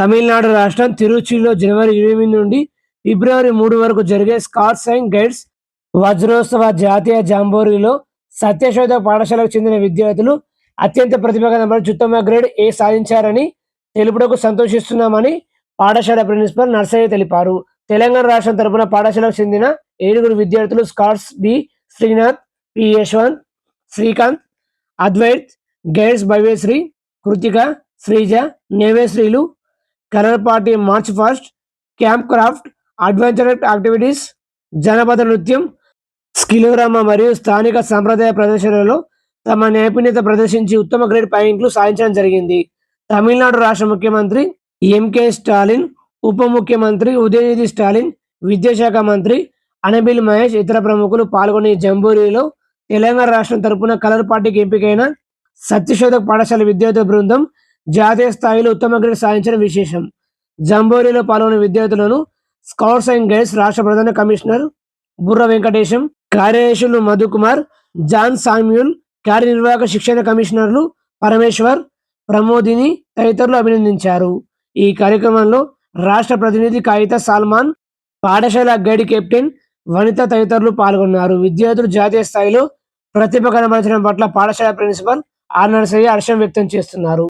తమిళనాడు రాష్ట్రం తిరుచిలో జనవరి ఇరవై నుండి ఫిబ్రవరి మూడు వరకు జరిగే స్కాట్స్ అండ్ గైడ్స్ వజ్రోత్సవ జాతీయ జాంబోరీలో సత్యశోధ పాఠశాలకు చెందిన విద్యార్థులు అత్యంత ప్రతిభ మరియు చుత్తమ గ్రేడ్ ఏ సాధించారని తెలుపుటకు సంతోషిస్తున్నామని పాఠశాల ప్రిన్సిపల్ నర్సయ్య తెలిపారు. తెలంగాణ రాష్ట్రం తరపున పాఠశాలకు చెందిన ఏడుగురు విద్యార్థులు scouts B Srinath P Yashwanth Srikanth Advaith guides Bhavyasri Krithika Sreeja నేవేశ్రీలు colour party march first camp craft adventure activities జనపద నృత్యం స్కిలోరామ మరియు స్థానిక సంప్రదాయ ప్రదర్శనలలో తమ నైపుణ్యత ప్రదర్శించి ఉత్తమ గ్రేడ్ పాయింట్లు సాధించడం జరిగింది. తమిళనాడు రాష్ట్ర ముఖ్యమంత్రి ఎంకే స్టాలిన్ ఉప ముఖ్యమంత్రి ఉదయనిధి స్టాలిన్ విద్యాశాఖ మంత్రి అనబిల్ మహేష్ ఇతర ప్రముఖులు పాల్గొనే జంబూరిలో జంబూరీలో తెలంగాణ రాష్ట్రం తరపున కలర్ పార్టీకి ఎంపికైన సత్యశోధక్ పాఠశాల విద్యార్థుల బృందం జాతీయ స్థాయిలో ఉత్తమ గ్రేడ్ సాధించడం విశేషం. జంబోరీలో పాల్గొనే విద్యార్థులను స్కౌట్స్ అండ్ గైడ్స్ రాష్ట్ర ప్రధాన కమిషనర్ బుర్ర వెంకటేశం కార్యదర్శులు మధుకుమార్ జాన్ సామ్యూల్ కార్యనిర్వాహక శిక్షణ కమిషనర్లు పరమేశ్వర్ ప్రమోదిని తదితరులు అభినందించారు. ఈ కార్యక్రమంలో రాష్ట్ర ప్రతినిధి కాగిత సాల్మాన్ పాఠశాల గైడ్ కెప్టెన్ వనిత తదితరులు పాల్గొన్నారు. విద్యార్థులు జాతీయ స్థాయిలో ప్రతిభ కనబరచడం పట్ల పాఠశాల ప్రిన్సిపల్ ఆర్ నర్సయ్య హర్షం వ్యక్తం చేస్తున్నారు.